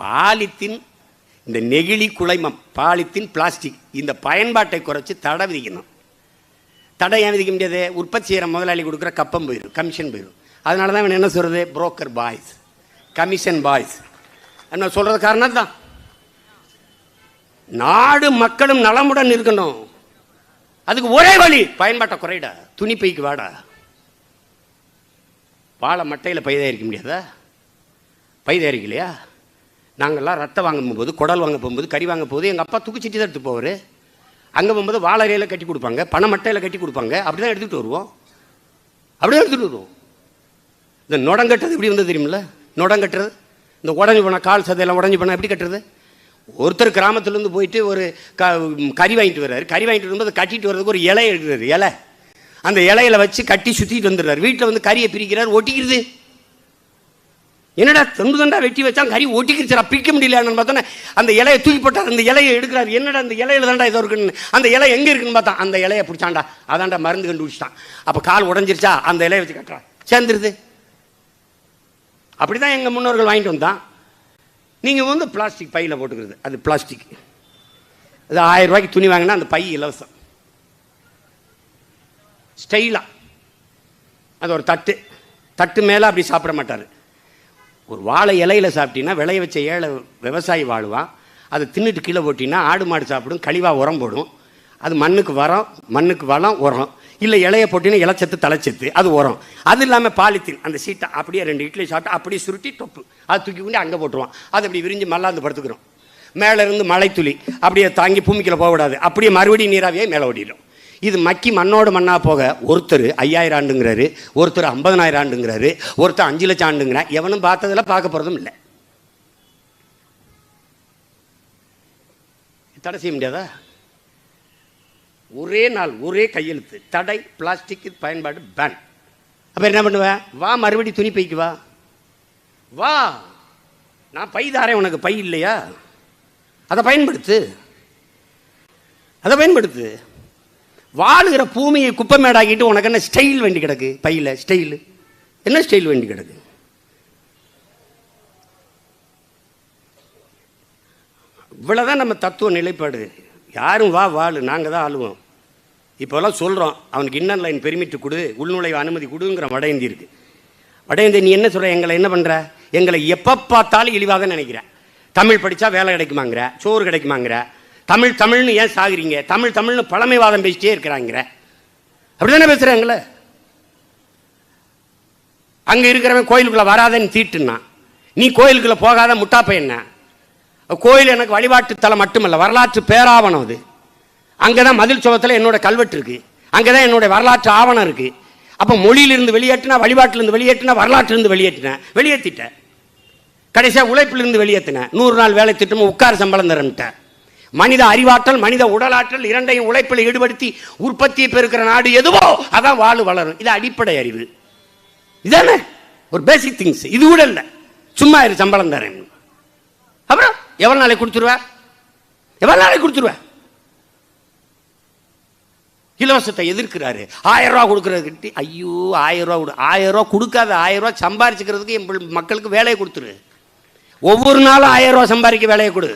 Polythene இந்த நெகிழி குலைமம் polythene plastic இந்த பயன்பாட்டை குறைச்சி தடை விதிக்கணும். தடை ஏன் விதிக்க முடியாது? உற்பத்தி செய்கிற முதலாளி கொடுக்குற கப்பம் போயிடும் கமிஷன் போயிடும் அதனால தான் இவன் என்ன சொல்கிறது புரோக்கர் பாய்ஸ் கமிஷன் பாய்ஸ் என்ன சொல்கிறது காரணம் தான்? நாடு மக்களும் நலமுடன் இருக்கணும். அதுக்கு ஒரே வழி பயன்பாட்டை குறைடா துணி பைக்கு வாடா. வாழை மட்டையில் பை தயாரிக்க முடியாதா? பை தயாரிக்கலையா நாங்கள்லாம் ரத்தம் வாங்க போகும்போது குடல் வாங்க போகும்போது கறி வாங்க போகும்போது எங்கள் அப்பா தூக்கிச்சிட்டு தான் எடுத்து போவார். அங்கே போகும்போது வாழறையில் கட்டி கொடுப்பாங்க பண மட்டையில் கட்டி கொடுப்பாங்க. அப்படி தான் எடுத்துகிட்டு வருவோம். அப்படி தான் எடுத்துகிட்டு வருவோம். இந்த நொடங்கட்டுறது எப்படி வந்து தெரியுமில்ல? நொடங்கட்டுறது. இந்த உடஞ்சி போனால் கால் சதையெல்லாம் உடஞ்சி போனால் எப்படி கட்டுறது? ஒருத்தர் கிராமத்துலேருந்து போயிட்டு ஒரு க கறி வாங்கிட்டு வர்றாரு. கறி வாங்கிட்டு வரும்போது கட்டிட்டு வர்றதுக்கு ஒரு இலை எடுக்கிறாரு இலை. அந்த இலையில வச்சு கட்டி சுற்றிட்டு வந்துடுறாரு. வீட்டில் வந்து கறியை பிரிக்கிறார் ஒட்டிக்கிறது என்னடா தொண்டு தொண்டா வெட்டி வச்சா கறி ஒட்டிக்கிருச்சா பிரிக்க முடியலன்னு பார்த்தோன்னே அந்த இலையை தூக்கி போட்டார். அந்த இலையை எடுக்கிறார். என்னடா அந்த இலையில தான்டா ஏதோ இருக்குன்னு. அந்த இலை எங்கே இருக்குன்னு பார்த்தா அந்த இலையை பிடிச்சாண்டா அதான்டா மருந்து கண்டுபிடிச்சிட்டான். அப்போ கால் உடஞ்சிருச்சா? அந்த இலையை வச்சு கட்டுறான். சேர்ந்துருது. அப்படி தான் எங்கள் முன்னோர்கள் வாங்கிட்டு வந்தான். நீங்கள் வந்து பிளாஸ்டிக் பையில் போட்டுக்கிறது. அது பிளாஸ்டிக். அது ஆயிரம் ரூபாய்க்கு துணி வாங்கினா அந்த பை இலவசம். ஸ்டைலாக அது ஒரு தட்டு. தட்டு மேலே அப்படி சாப்பிட மாட்டார். ஒரு வாழை இலையில சாப்பிட்டீங்கன்னா விளைய வச்ச ஏழை விவசாயி வாழுவான் அதை தின்னுட்டு கீழே போட்டிங்கன்னா ஆடு மாடு சாப்பிடும் கழிவாக உரம் போடும். அது மண்ணுக்கு வரம் மண்ணுக்கு வளம் உரம். இல்லை இலைய போட்டிங்கன்னா இலச்சத்து தலைச்சத்து அது உரம். அது இல்லாமல் பாலித்தீன் அந்த சீட்டை அப்படியே ரெண்டு இட்லி சாப்பிட்டு அப்படியே சுருட்டி தொப்பு. அது தூக்கி கொண்டு அங்கே போட்டுருவான். அது அப்படி விரிஞ்சு மல்லாந்து படுத்துக்கிறோம். மேலே இருந்து மழைத்துளி அப்படியே தாங்கி பூமிக்கில் போக விடாது அப்படியே மறுபடியும் நீராவியே மேலே ஓடிடும். இது மக்கி மண்ணோடு மண்ணாக போக ஒருத்தர் ஐயாயிரம் ஆண்டுங்கிறாரு ஒருத்தர் ஐம்பதனாயிரம் ஆண்டுங்கிறாரு ஒருத்தர் அஞ்சு லட்சம் ஆண்டுங்கிறான் எவனும் பார்த்ததில் பார்க்க போகிறதும் இல்லை. தடை செய்ய முடியாதா? ஒரே நாள் ஒரே கையெழுத்து. தடை பிளாஸ்டிக் பயன்பாடு பேன் அப்போ என்ன பண்ணுவேன் வா மறுபடி துணி பைக்கு வா. வா. நான் பை தாரேன் உனக்கு பை இல்லையா? அதை பயன்படுத்து. அதை பயன்படுத்து. வாழுகிற பூமியை குப்பை மேடாக்கிட்டு உனக்கு என்ன ஸ்டைல் வேண்டி கிடக்கு? பையில் ஸ்டைலு என்ன ஸ்டைல் வேண்டி கிடக்கு? இவ்வளோதான் நம்ம தத்துவ நிலைப்பாடு. யாரும் வா வாழு. நாங்கள் தான் ஆளுவோம். இப்போல்லாம் சொல்கிறோம் அவனுக்கு இன்னர் லைன் பெருமிட்டு கொடு உள்நுழைவு அனுமதி கொடுங்கிற வட இந்தி இருக்கு. வட இந்தி நீ என்ன சொல்கிற எங்களை என்ன பண்ணுற எங்களை எப்போ பார்த்தாலும் இழிவாக தான் நினைக்கிற. தமிழ் படித்தா வேலை கிடைக்குமாங்கிற சோறு கிடைக்குமாங்கிற. தமிழ் தமிழ்னு ஏன் சாகுறீங்க? தமிழ் தமிழ்னு பழமைவாதம் பேசிட்டே இருக்கிறாங்கிற. அப்படி தானே பேசுகிறாங்களே அங்கே இருக்கிறவன் கோயிலுக்குள்ளே வராதன்னு தீட்டுன்னா நீ கோயிலுக்குள்ளே போகாத முட்டா பையன கோயில் எனக்கு வழிபாட்டு தலம் மட்டுமல்ல வரலாற்று பேராவணம் அது. அங்கே தான் மதில் சுவத்தில் என்னோட கல்வெட்டு இருக்கு. அங்கே தான் என்னுடைய வரலாற்று ஆவணம் இருக்கு. அப்போ மொழியிலிருந்து வெளியேற்றினா வழிபாட்டிலிருந்து வெளியேற்றினா வரலாற்றிலிருந்து வெளியேற்றினேன் வெளியேற்றிட்டேன் கடைசியாக உழைப்பிலிருந்து வெளியேற்றினேன் நூறு நாள் வேலை திட்டமும் உட்கார சம்பளம் தரன்ட்டேன் மனித அறிவாற்றல் மனித உடலாற்றல் இரண்டையும் உழைப்பில் ஈடுபடுத்தி உற்பத்தியை பெருக்கிற நாடு எதுவோ அதான் வாழ் வளரும். இது அடிப்படை அறிவு. இதானே? ஒரு பேசிக் திங்ஸ் இது கூட இல்லை. சும்மா இரு சம்பளம் தரேன். அப்புறம் எவ்வளோ நாளைக்கு கொடுத்துருவ? எவ்வளோ நாளைக்கு கொடுத்துருவ? இலவசத்தை எதிர்க்கிறாரு. ஆயிரம் ரூபா கொடுக்கறதுக்கு ஐயோ ஆயிரம் ரூபா கொடு. ஆயிரம் ரூபா கொடுக்காத ஆயிரம் ரூபா சம்பாரிச்சுக்கிறதுக்கு மக்களுக்கு வேலையை கொடுத்துரு. ஒவ்வொரு நாளும் ஆயிரம் ரூபா சம்பாதிக்க வேலையை கொடு.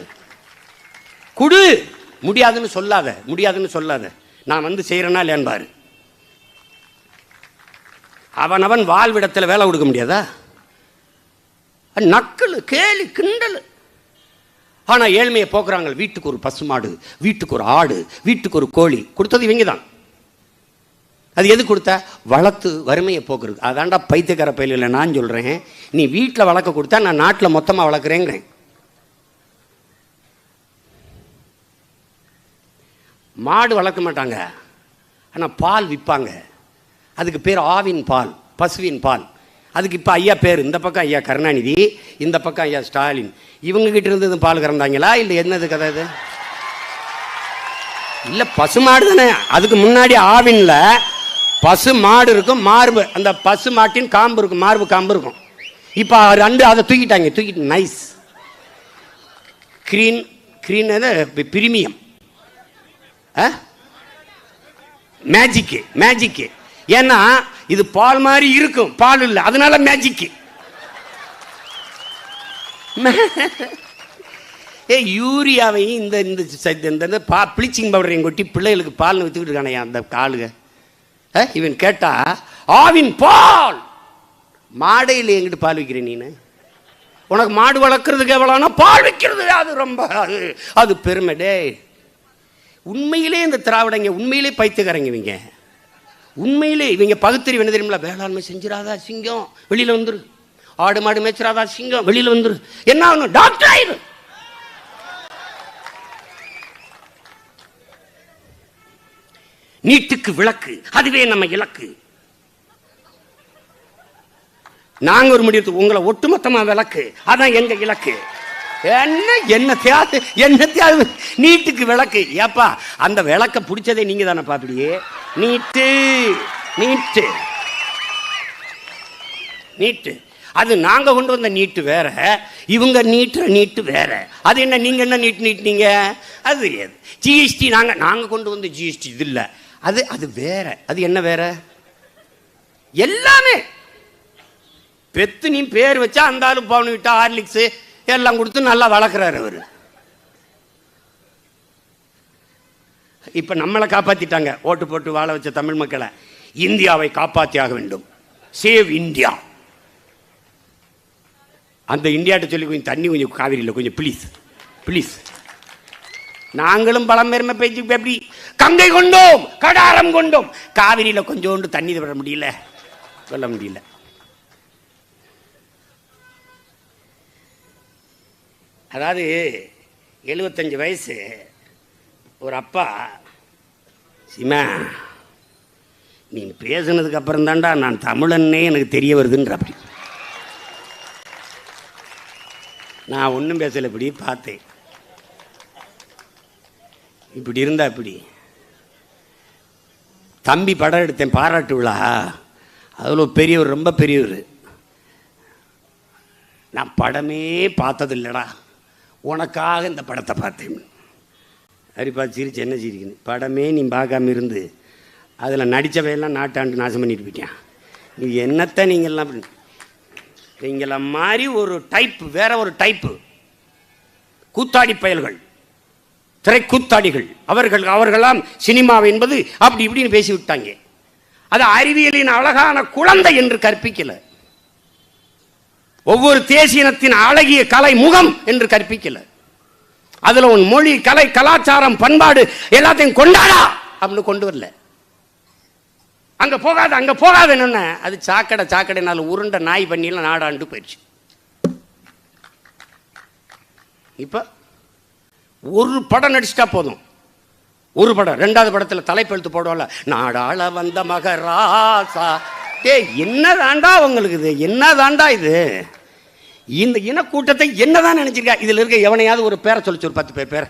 குடு. முடியாதுன்னு சொல்லாத முடியாதுன்னு சொல்லாத. நான் வந்து செய்கிறேன்னா இல்லையான்னு அவனவன் வாழ்விடத்தில் வேலை கொடுக்க முடியாதா? நக்கல் கேலி கிண்டல். ஆனால் ஏழ்மையை போக்குறாங்க. வீட்டுக்கு ஒரு பசுமாடு வீட்டுக்கு ஒரு ஆடு வீட்டுக்கு ஒரு கோழி. கொடுத்தது இவங்க தான் அது எது கொடுத்த? வளர்த்து வறுமையை போக்குறது அதான்டா பைத்தியக்கார பயில நான் சொல்கிறேன் நீ வீட்டில் வளர்க்க கொடுத்தா நான் நாட்டில் மொத்தமாக வளர்க்குறேங்கிறேன். மாடு வளர்க்க மாட்டாங்க. ஆனால் பால் விற்பாங்க அதுக்கு பேர் ஆவின் பால் பசுவின் பால். அதுக்கு இப்போ ஐயா பேர். இந்த பக்கம் ஐயா கருணாநிதி இந்த பக்கம் ஐயா ஸ்டாலின். இவங்ககிட்ட இருந்தது இருந்து பால் கறந்தாங்களா? இல்லை என்னது கதை இது? இல்லை பசு மாடு தானே. அதுக்கு முன்னாடி ஆவின்ல பசு மாடு இருக்கும் மார்பு. அந்த பசு மாட்டின் காம்பு இருக்கும் மார்பு காம்பு இருக்கும். இப்போ ரெண்டு அதை தூக்கிட்டாங்க. தூக்கிட்டு nice green green premium. Magic magic ஏன்னா இது பால் மாதிரி இருக்கும். பால் இல்லை. அதனால மேஜிக்கு ஏ யூரியாவையும் இந்த இந்த இந்த இந்த பா ப்ளீச்சிங் பவுடரையும் கொட்டி பிள்ளைகளுக்கு பால் வித்துக்கிட்டு இருக்கானே அந்த காலுக. ஆ, இவன் கேட்டா ஆவின் பால்! மாடையில் எங்கிட்டு பால் விற்கிறேன் நீனு? உனக்கு மாடு வளர்க்குறதுக்கு எவ்வளோனா பால் விற்கிறது அது ரொம்ப அது அது பெருமை டே உண்மையிலே இந்த திராவிடங்க உண்மையிலே பைத்துக்காரங்க இவங்க. உண்மையிலே இவங்க பகுத்தறிவு என்ன தெரியுமில வேளாண்மை செஞ்சிடாதா சிங்கம் வெளியில் வந்துரு. ஆடு மாடு மேய்ச்சிடாதா சிங்கம் வெளியில் வந்துரு. என்ன ஆகணும்? டாக்டர் ஆயிரு. நீட்டுக்கு விளக்கு அதுவே நம்ம இலக்கு. நாங்க ஒரு முடிவு உங்களை ஒட்டுமொத்தமா விளக்கு. அதான் எங்க இலக்கு. என்ன என்ன தியாது என்ன தியாது நீட்டுக்கு விளக்கு. ஏப்பா அந்த விளக்க பிடிச்சதே நீங்க தானே பாப்பிடியே. நீட்டு நீட்டு. நீட்டு. அது நாங்க கொண்டு வந்த நீட்டு வேற. இவங்க நீட்டுற நீட்டு வேற. அது என்ன நீங்க என்ன நீட் நீட்டினீங்க? அது தெரியாது ஜிஎஸ்டி நாங்க நாங்க கொண்டு வந்த ஜிஎஸ்டி இது இல்லை. அது அது வேற. அது என்ன வேற? எல்லாமே. பெத்து நீ பேர் வச்சா அந்த ஆளு பவுன் விட்டா ஹார்லிக்ஸ். எல்லாம் கொடுத்து நல்லா வளர்க்குறாரு அவர். இப்போ நம்மளை காப்பாத்திட்டாங்க. ஓட்டு போட்டு வாழ வச்ச தமிழ் மக்களை. இந்தியாவை காப்பாற்றியாக வேண்டும். சேவ் இந்தியா அந்த இந்தியாட்ட சொல்லி கொஞ்சம் தண்ணி கொஞ்சம் காவிரியில் கொஞ்சம் ப்ளீஸ் ப்ளீஸ் நாங்களும் பழம் பெருமை பேச்சு எப்படி? கங்கை கொண்டோம் கடாரம் கொண்டோம். காவிரியில் கொஞ்சோண்டு தண்ணி விட முடியல. சொல்ல முடியல. அதாவது எழுபத்தஞ்சு வயசு ஒரு அப்பா சிமா நீ பேசுனதுக்கு அப்புறம் தான்டா நான் தமிழன்னே எனக்கு தெரிய வருதுன்ற அப்படி நான் ஒன்றும் பேசலை இப்படி பார்த்தேன். இப்படி இருந்தா இப்படி தம்பி படம் எடுத்தேன் பாராட்டு விழா. அதில் பெரியவர் ரொம்ப பெரியவர். நான் படமே பார்த்தது இல்லைடா உனக்காக இந்த படத்தை பார்த்தேன். அரிப்பா சிரிச்சு என்ன சிரிக்கணும் படமே நீ பார்க்காம இருந்து அதில் நடித்தவையெல்லாம் நாட்டாண்டு நாசம் பண்ணிட்டு போயிட்டான் நீ என்னத்தை நீங்கள்லாம் பண்ணி- நீங்கள மாதிரி ஒரு டைப் வேற ஒரு டைப்பு கூத்தாடி பயல்கள் திரைக்கூத்தாடிகள். அவர்கள் அவர்களாம் சினிமா என்பது அப்படி இப்படின்னு பேசிவிட்டாங்க. அது அறிவியலின் அழகான குழந்தை என்று கற்பிக்கலை. ஒவ்வொரு தேசியனத்தின் அழகிய கலை முகம் என்று கற்பிக்கல. அதுல உன் மொழி கலை கலாச்சாரம் பண்பாடு எல்லாத்தையும் கொண்டாடா அப்படின்னு கொண்டு வரல. அங்க போகாத அங்க போகாத என்ன அது சாக்கடை சாக்கடைனால உருண்டை நாய் பண்ணிலாம் நாடாண்டு போயிடுச்சு. இப்ப ஒரு படம் நடிச்சிட்டா போதும். ஒரு படம் ரெண்டாவது படத்தில் தலைப்பெழுத்து போடுவோம்ல நாடாள வந்த மகராசா டேய் என்ன தாண்டா உங்களுக்கு இது? என்ன தாண்டா இது? இந்த இனக்கூட்டத்தை என்னதான் நினைச்சிருக்கா? இதுல இருக்க எவனையாவது ஒரு பேரை சொல்லிச்சு ஒரு பத்து பேர் பேர்.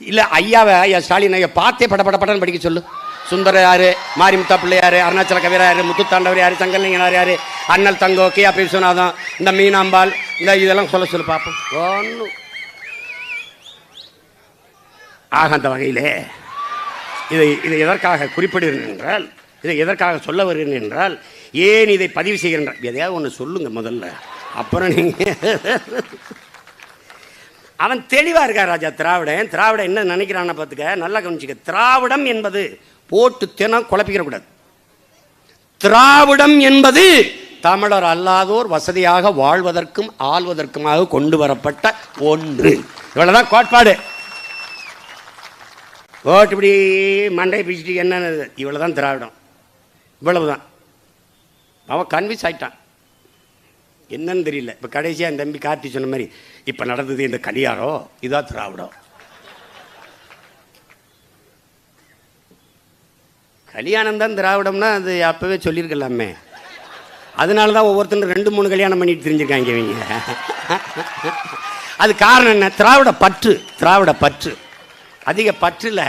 இல்ல ஐயாவை ஐயா ஸ்டாலின் ஐயா பார்த்தே பட பட படன்னு படிக்க சொல்லு. சுந்தர யாரு மாரிமுத்தா பிள்ளையார் அருணாச்சல கவிரா யாரு முத்துத்தாண்டவர் யாரு சங்கலிங்கனார் யாரு அண்ணல் தங்கோ கே பி விஸ்வநாதம் இந்த மீனாம்பாள் இந்த இதெல்லாம் சொல்ல சொல்லு பார்ப்போம் ஒன்றும் ஆக அந்த வகையிலே இதை இதை எதற்காக குறிப்பிடுகிறேன் என்றால் இதை எதற்காக சொல்ல வருகிறேன் என்றால் ஏன் இதை பதிவு செய்கிறேன் எதையாவது ஒன்று சொல்லுங்க முதல்ல. அப்புறம் நீங்கள் அவன் தெளிவா இருக்கார் ராஜா திராவிடன். திராவிட என்ன நினைக்கிறான்னு பார்த்துக்க நல்லா கவனிச்சுக்க. திராவிடம் என்பது போட்டு தினம் குழப்பிக்கிறக்கூடாது திராவிடம் என்பது தமிழர் அல்லாதோர் வசதியாக வாழ்வதற்கும் ஆள்வதற்குமாக கொண்டு வரப்பட்ட ஒன்று. இவ்வளவுதான் கோட்பாடு. ஓட்டுப்படி மண்டை பிடிச்சிட்டு என்னன்னு இவ்வளவுதான் திராவிடம். இவ்வளவுதான். அவன் கன்வின்ஸ் ஆயிட்டான். என்னன்னு தெரியல. இப்போ கடைசியாக என் தம்பி கார்த்தி சொன்ன மாதிரி இப்போ நடந்தது இந்த கலியாரம் இதான் திராவிடம். கல்யாணம் தான் திராவிடம்னா அது அப்போவே சொல்லியிருக்கலாமே. அதனால தான் ஒவ்வொருத்தரும் ரெண்டு மூணு கல்யாணம் பண்ணிட்டு தெரிஞ்சிருக்காங்க இவங்க. அது காரணம் என்ன? திராவிட பற்று திராவிட பற்று. அதிக பற்றில்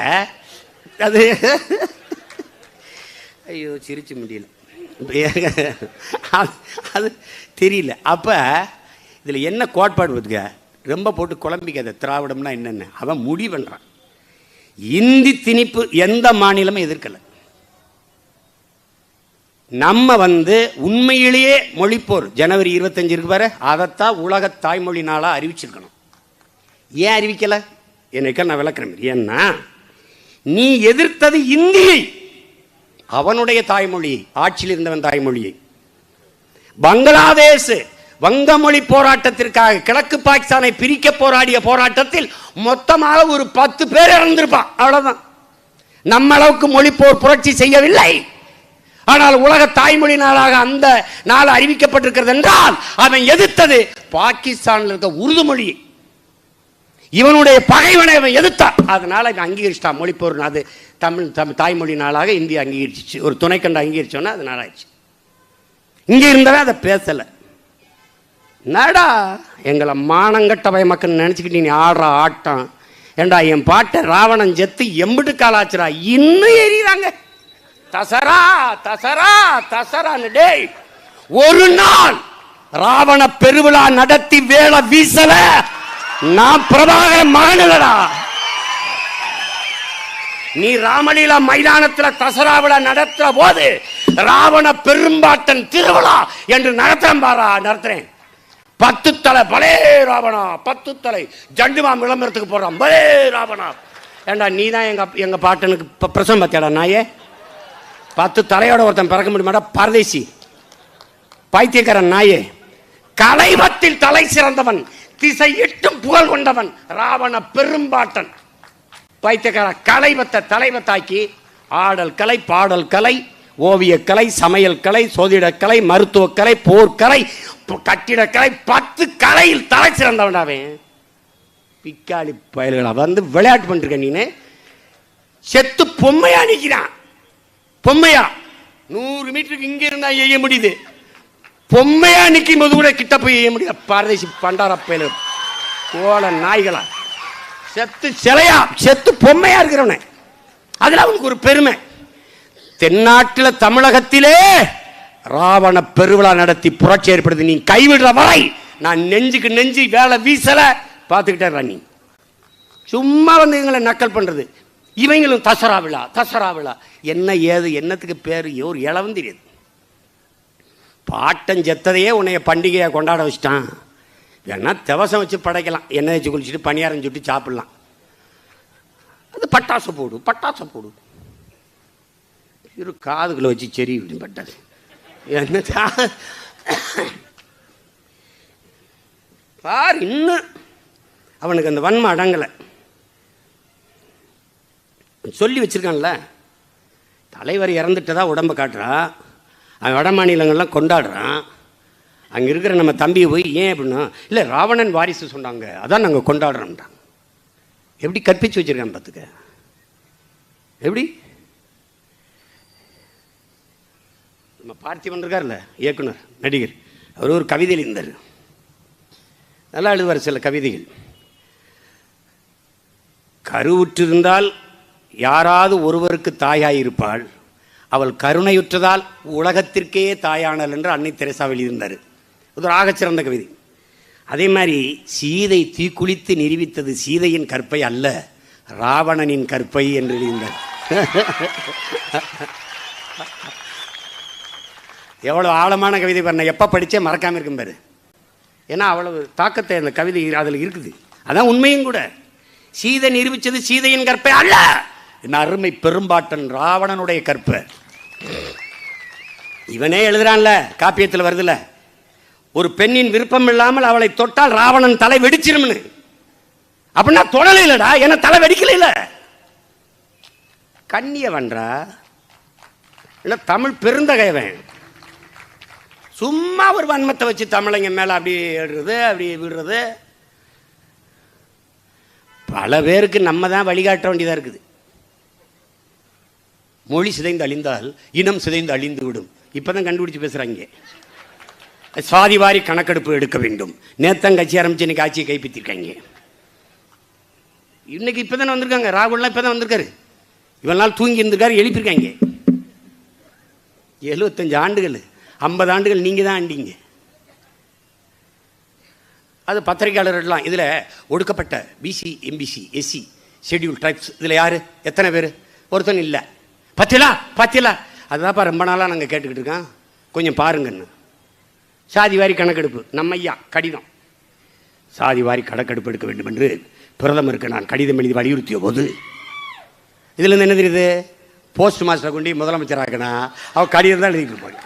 அது ஐயோ சிரிச்சு முடியல. அது- தெரியல. அப்போ இதில் என்ன கோட்பாடு பார்த்துக்க ரொம்ப போட்டு குழம்பிக்காத. திராவிடம்னா என்னென்ன. அவன் முடிவு பண்ணுறான் இந்தி திணிப்பு எந்த மாநிலமும் எதிர்க்கலை. நம்ம வந்து உண்மையிலேயே மொழிப்போர். ஜனவரி இருபத்தஞ்சு இருக்கு பாரு. அதைத்தான் உலக தாய்மொழி நாளாக அறிவிச்சிருக்கணும். ஏன் அறிவிக்கல? என்னைக்கா நான் விளக்குறேன். ஏன்னா நீ எதிர்த்தது இந்தியை. அவனுடைய தாய்மொழி ஆட்சியில் இருந்தவன் தாய்மொழியை பங்களாதேஷ் வங்கமொழி போராட்டத்திற்காக கிழக்கு பாகிஸ்தானை பிரிக்க போராடிய போராட்டத்தில் மொத்தமாக ஒரு பத்து பேர் இறந்திருப்பான். அவ்வளவுதான். நம்ம அளவுக்கு மொழி போர் புரட்சி செய்யவில்லை. ஆனால் உலக தாய்மொழி நாளாக அந்த நாள் அறிவிக்கப்பட்டிருக்கிறது என்றால் அவன் எதிர்த்தது பாகிஸ்தானில் இருக்க உருது மொழியை இவனுடைய பகைவனை அவன் எதிர்த்தான். அதனால இவன் அங்கீகரிச்சிட்டான். மொழிப்போர் அது தமிழ் தம் தாய்மொழி நாளாக இந்தியா அங்கீகரிச்சிச்சு. ஒரு துணைக்கண்ட அங்கீகரிச்சோன்னா அது நாளாயிடுச்சு. இங்கே இருந்தவன் அதை பேசலை. நடா எங்களை மானங்கட்ட மக்கள் நினச்சிக்கிட்டு நீ ஆடுற ஆட்டம். ஏண்டா என் பாட்டை ராவணன் செத்து எம்பிட்டு காலாச்சுரா இன்னும் எரியுறாங்க. தசரா தசரா தசரான்னு டேய். ஒரு நாள் ராவண பெருவிழா நடத்தி வேலை வீசல. நான் பிரபாகர மகனடா நீ ராமலீலா மைதானத்துல தசரா விழா நடத்துற போது ராவண பெரும்பாட்டன் திருவிழா என்று நடத்துறேன் பாரா நடத்துறேன். பத்து தலை பலே ராவணா பத்து தலை. ஜண்டுமா விளம்பரத்துக்கு போறான் பலே ராவணா. ஏண்டா நீ தான் எங்க எங்க பாட்டனுக்கு ப- பிரசவம் பார்த்தியாடா நாயே? பத்து தலையோட ஒருத்தன் பிறக்க முடியுமாடா பரதேசி. பைத்தியக்காரன் நாயே. கலைவத்தில் தலை சிறந்தவன். திசையிட்டும் புகழ் கொண்டவன் ராவண பெரும்பாட்டன். பைத்தியக்கார கலைவத்தை தலைவத்தாக்கி ஆடல் கலை பாடல் கலை ஓவியக்கலை சமையல் கலை சோதிடக்கலை மருத்துவக்கலை மருத்துவக் கலை போர்க்கலை கட்டிடக்கலை பத்து கலையில் தலை சிறந்தவனாவே பிக்காளி பயல்களா வந்து விளையாட்டு பண்ணிருக்க நீனு. செத்து பொம்மையா நிக்கிறான் பொம்மையா? நூறு மீட்டருக்கு இங்கே இருந்தால் எய்ய முடியுது. பொம்மையா நிற்கும் போது கூட கிட்ட போய் செய்ய முடியல. பரதேசி பண்டார கோல நாய்களா. செத்து சிலையா? செத்து பொம்மையா இருக்கிறவன. அதுல அவனுக்கு ஒரு பெருமை. தென்னாட்டில் தமிழகத்திலே ராவண பெருவிழா நடத்தி புரட்சி ஏற்படுத்தி நீ கைவிடுற வரை நான் நெஞ்சுக்கு நெஞ்சு வேலை வீசல. பார்த்துக்கிட்டே நீ. சும்மா வந்து எங்களை நக்கல் பண்றது. இவங்களும் தசரா விழா தசரா விழா. என்ன ஏது என்னத்துக்கு பேர் ஒரு இளவும் தெரியாது பாட்டன் செத்ததையே உன்னைய பண்டிகையை கொண்டாட வச்சிட்டான். வேணா திவசம் வச்சு படைக்கலாம். எண்ணெய் வச்சு குளிச்சுட்டு பணியாரம் சுட்டு சாப்பிட்லாம். அது பட்டாசு போடு பட்டாசு போடு. இரு காதுகளை வச்சு செறி இப்படி பட்டாசு. என்ன பார் இன்னும் அவனுக்கு அந்த வன்மை அடங்கலை. சொல்லி வச்சிருக்கான்ல. தலைவர் இறந்துட்டதா உடம்பு காட்டுறா. அவன் வட மாநிலங்கள்லாம் கொண்டாடுறான். அங்கே இருக்கிற நம்ம தம்பியை போய் ஏன் அப்படின்னா இல்லை ராவணன் வாரிசு சொன்னாங்க அதான் நாங்கள் கொண்டாடுறோம்டான் எப்படி கற்பிச்சு வச்சுருக்கான் பார்த்துக்க. எப்படி? நம்ம பார்த்திபன் இருக்கார்ல இயக்குனர் நடிகர். அவர் ஒரு கவிதை எழுந்தார் நல்லா எழுதுவார் சில கவிதைகள். கருவுற்றிருந்தால் யாராவது ஒருவருக்கு தாயாயிருப்பாள். அவள் கருணையுற்றதால் உலகத்திற்கே தாயானல் என்று அன்னை தெரசா வெளியிருந்தார். இது ஒரு ஆகச்சிறந்த கவிதை. அதே மாதிரி சீதை தீக்குளித்து நிரூபித்தது சீதையின் கற்பை அல்ல ராவணனின் கற்பை என்று எழுதியிருந்தார். எவ்வளோ ஆழமான கவிதை பண்ண எப்போ படித்தே மறக்காமல் இருக்கும் பாரு. ஏன்னா அவ்வளவு தாக்கத்தை அந்த கவிதை அதில் இருக்குது. அதான் உண்மையும் கூட. சீதை நிரூபித்தது சீதையின் கற்பை அல்ல! என் அருமை பெரும்பாட்டன் ராவணனுடைய கற்பு. இவனே எழுதுறான்ல காப்பியத்தில் வருதுல்ல ஒரு பெண்ணின் விருப்பம் இல்லாமல் அவளை தொட்டால் ராவணன் தலை வெடிச்சிரும்னு. அப்படின்னா தொடல இல்லடா ஏன்னா தலை வெடிக்கல இல்ல. கண்ணியவன்றா இல்லை தமிழ் பெருந்தகைவன். சும்மா ஒரு வன்மத்தை வச்சு தமிழங்க மேலே அப்படி எழுறது அப்படி விடுறது. பல பேருக்கு நம்ம தான் வழிகாட்ட வேண்டியதாக இருக்குது. மொழி சிதைந்து அழிந்தால் இனம் சிதைந்து அழிந்து விடும். இப்போ தான் கண்டுபிடிச்சு பேசுகிறாங்க சாதி வாரி கணக்கெடுப்பு எடுக்க வேண்டும். நேத்தம் கட்சி ஆரம்பிச்சு இன்னைக்கு ஆட்சியை கைப்பற்றிருக்காங்க. இன்னைக்கு இப்போ தானே வந்திருக்காங்க. ராகுல்லாம் இப்போ தான் வந்திருக்காரு. இவ்வளவு நாள் தூங்கி இருந்திருக்காரு எழுப்பியிருக்காங்க. எழுபத்தஞ்சு ஆண்டுகள் ஐம்பது ஆண்டுகள் நீங்கள் தான் ஆண்டிங்க. அது பத்திரிகையாளர்கள்லாம் இதில் ஒடுக்கப்பட்ட BC MBC SC schedule tribes இதில் யார்? எத்தனை பேர்? ஒருத்தன் இல்லை. பத்திலா பத்திலா. அதுதான்ப்பா ரொம்ப நாளாக நாங்கள் கேட்டுக்கிட்டு இருக்கோம். கொஞ்சம் பாருங்கன்னு. சாதி வாரி கணக்கெடுப்பு நம்ம ஐயா கடிதம். சாதி வாரி கணக்கெடுப்பு எடுக்க வேண்டும் என்று பிரதமருக்கு நான் கடிதம் எழுதி வலியுறுத்திய போது இதுலேருந்து என்ன தெரியுது? போஸ்ட் மாஸ்டரை கொண்டு முதலமைச்சர் ஆக்கினா அவள் கடிதம் தான் எழுதிட்டு இருப்பாங்க.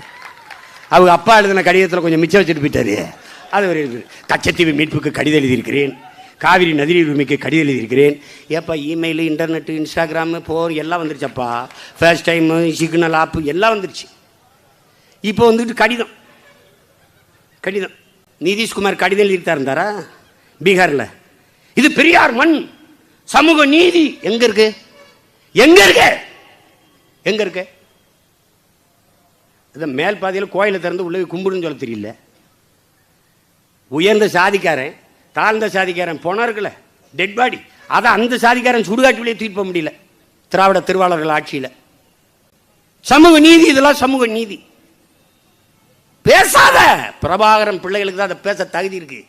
அவங்க அப்பா எழுதின கடிதத்தில் கொஞ்சம் மிச்சம் வச்சுட்டு போயிட்டாரு. அது ஒரு இது. கச்சத்தீவு மீட்புக்கு கடிதம் எழுதியிருக்கிறேன். காவிரி நதிநீர் உரிமைக்கு கடிதம் எழுதியிருக்கிறேன். ஏப்பா இமெயில் இன்டர்நெட்டு இன்ஸ்டாகிராமு ஃபோன் எல்லாம் வந்துருச்சப்பா. ஃபேஸ்ட் டைமு சிக்னல் ஆப்பு எல்லாம் வந்துருச்சு. இப்போ வந்துட்டு கடிதம். கடிதம். நிதிஷ்குமார் கடிதம் எழுதித்தார் இருந்தாரா? பீகாரில். இது பெரியார் மண். சமூக நீதி. எங்கே இருக்கு? எங்கே இருக்கு? எங்கே இருக்கு? இதை மேல் பாதையில் கோயிலை திறந்து உள்ளே கும்பிடுன்னு சொல்ல தெரியல. உயர்ந்த சாதிக்காரன். தாழ்ந்த சாதிக்காரன் போனா இருக்குல்ல டெட் பாடி அதை அந்த சாதிக்காரன் சுடுகாட்டுலேயே தூக்கிட்டு போக முடியல திராவிட திருவாளர்கள் ஆட்சியில். சமூக நீதி இதெல்லாம் சமூக நீதி. பேசாத பிரபாகரன் பிள்ளைகளுக்கு தான் அதை பேச தகுதி இருக்கு.